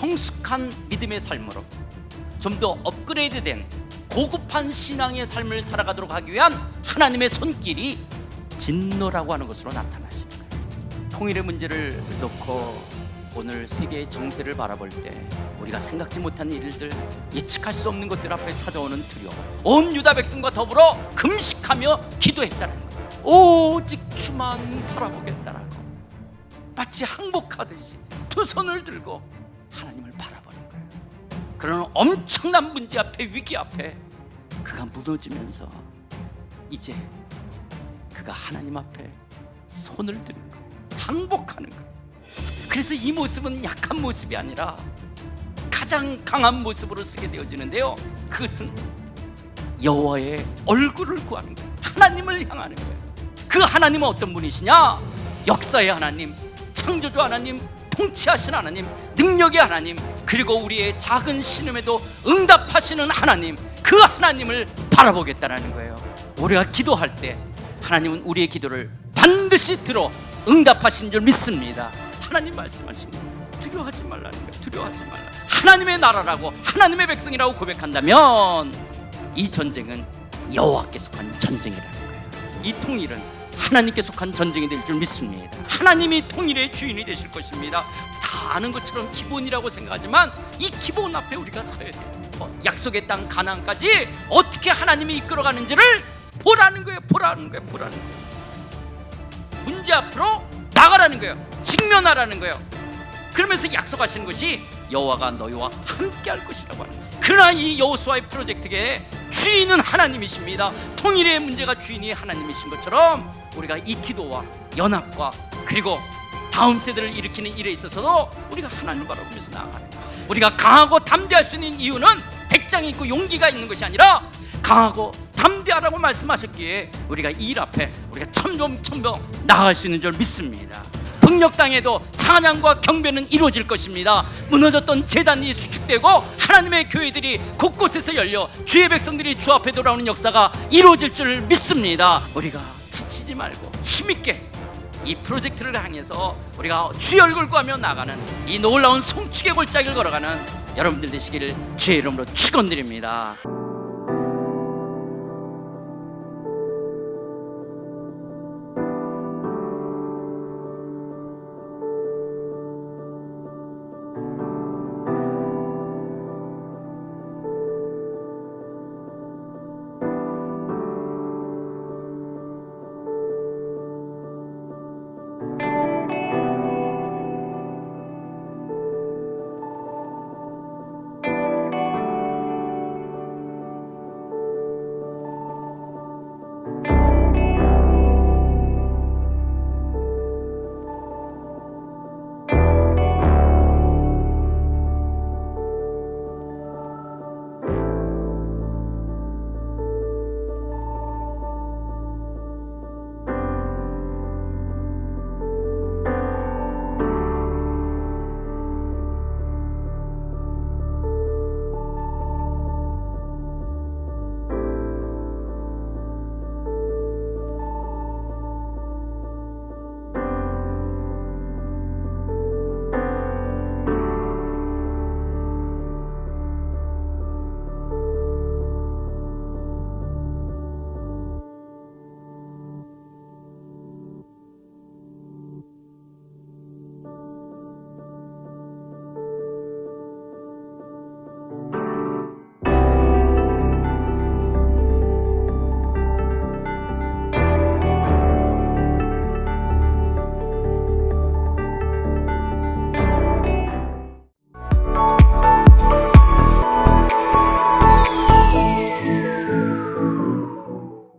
성숙한 믿음의 삶으로 좀 더 업그레이드된 고급한 신앙의 삶을 살아가도록 하기 위한 하나님의 손길이 진노라고 하는 것으로 거예요. 통일의 문제를 놓고 오늘 세계의 정세를 바라볼 때 우리가 생각지 못한 일들, 예측할 수 없는 것들 앞에 찾아오는 두려움. 온 유다 백성과 더불어 금식하며 기도했다는 거예요. 오직 주만 바라보겠다라고 마치 항복하듯이 두 손을 들고 하나님을 바라보는 거예요. 그런 엄청난 문제 앞에 위기 앞에 그가 무너지면서 이제 그가 하나님 앞에 손을 드는 거예요. 항복하는 거예요. 그래서 이 모습은 약한 모습이 아니라 가장 강한 모습으로 쓰게 되어지는데요. 그것은 여호와의 얼굴을 구하는 거예요. 하나님을 향하는 거예요. 그 하나님은 어떤 분이시냐? 역사의 하나님, 창조주 하나님, 통치하신 하나님, 능력의 하나님, 그리고 우리의 작은 신음에도 응답하시는 하나님, 그 하나님을 바라보겠다라는 거예요. 우리가 기도할 때 하나님은 우리의 기도를 반드시 들어 응답하신 줄 믿습니다. 하나님 말씀하신 거예요. 두려워하지 말라는 거예요. 두려워하지 말라. 하나님의 나라라고 하나님의 백성이라고 고백한다면 이 전쟁은 여호와께 속한 전쟁이라는 거예요. 이 통일은 하나님께 속한 전쟁이 될 줄 믿습니다. 하나님이 통일의 주인이 되실 것입니다. 다 아는 것처럼 기본이라고 생각하지만 이 기본 앞에 우리가 서야 돼요. 어, 약속의 땅 가나안까지 어떻게 하나님이 이끌어가는지를 보라는 거예요. 보라는 거예요. 보라는 거예요. 문제 앞으로 나가라는 거예요. 직면하라는 거예요. 그러면서 약속하시는 것이 여호와가 너희와 함께할 것이라고 거예요. 그러나 이 여호수아의 프로젝트의 주인은 하나님이십니다. 통일의 문제가 주인이 하나님이신 것처럼 우리가 이 기도와 연합과 그리고 다음 세대를 일으키는 일에 있어서도 우리가 하나님을 바라보면서 나아가는. 우리가 강하고 담대할 수 있는 이유는 백장이 있고 용기가 있는 것이 아니라 강하고 담대하라고 말씀하셨기에 우리가 이 일 앞에 우리가 첨병첨병 나아갈 수 있는 줄 믿습니다. 땅에도 찬양과 경배는 이루어질 것입니다. 무너졌던 재단이 수축되고 하나님의 교회들이 곳곳에서 열려 주의 백성들이 주 앞에 돌아오는 역사가 이루어질 줄 믿습니다. 우리가 지치지 말고 힘있게 이 프로젝트를 향해서 우리가 주의 얼굴 구하며 나가는 이 놀라운 송축의 골짜기를 걸어가는 여러분들 되시기를 주의 이름으로 축원드립니다.